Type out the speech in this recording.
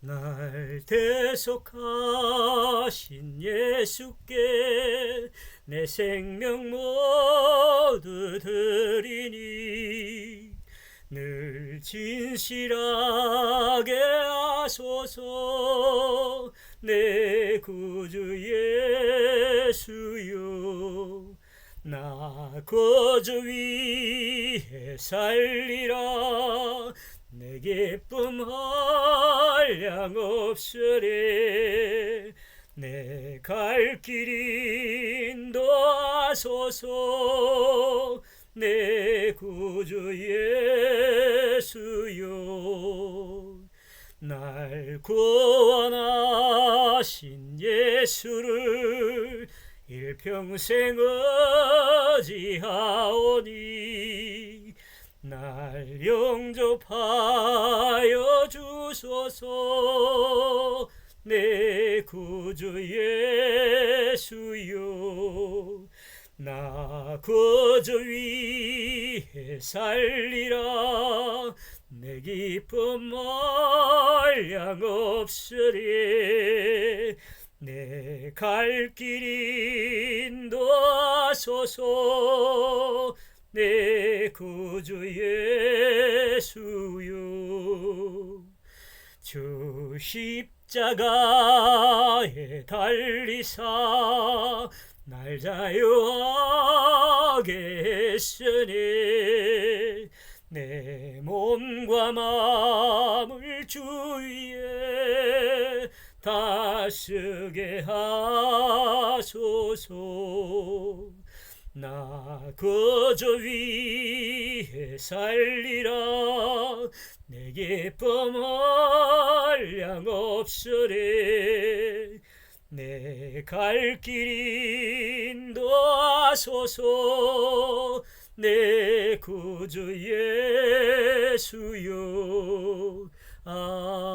날 대속하신 예수께 내 생명 모두 드리니 늘 진실하게 하소서. 내 구주 예수여 나 거저 위에 살리라. 내 기쁨 한량 없으리. 내 갈 길 인도하소서. 내 구주 예수여. 날 구원하신 예수를 일평생 의지하오니 날 영접하여 주소서. 내 구주 예수여 나 그저 위에 살리라. 내 기쁨 말량 없으리 내 갈 길 인도하소서. 내 구주 예수여 주 십자가에 달리사 날 자유하게 했으니 내 몸과 마음을 주위에 다스게 하소서. 나 그저 위에 살리라. 내 기쁨 한량 없으리. 내 갈 길 인도하소서. 내 구주 예수여. 아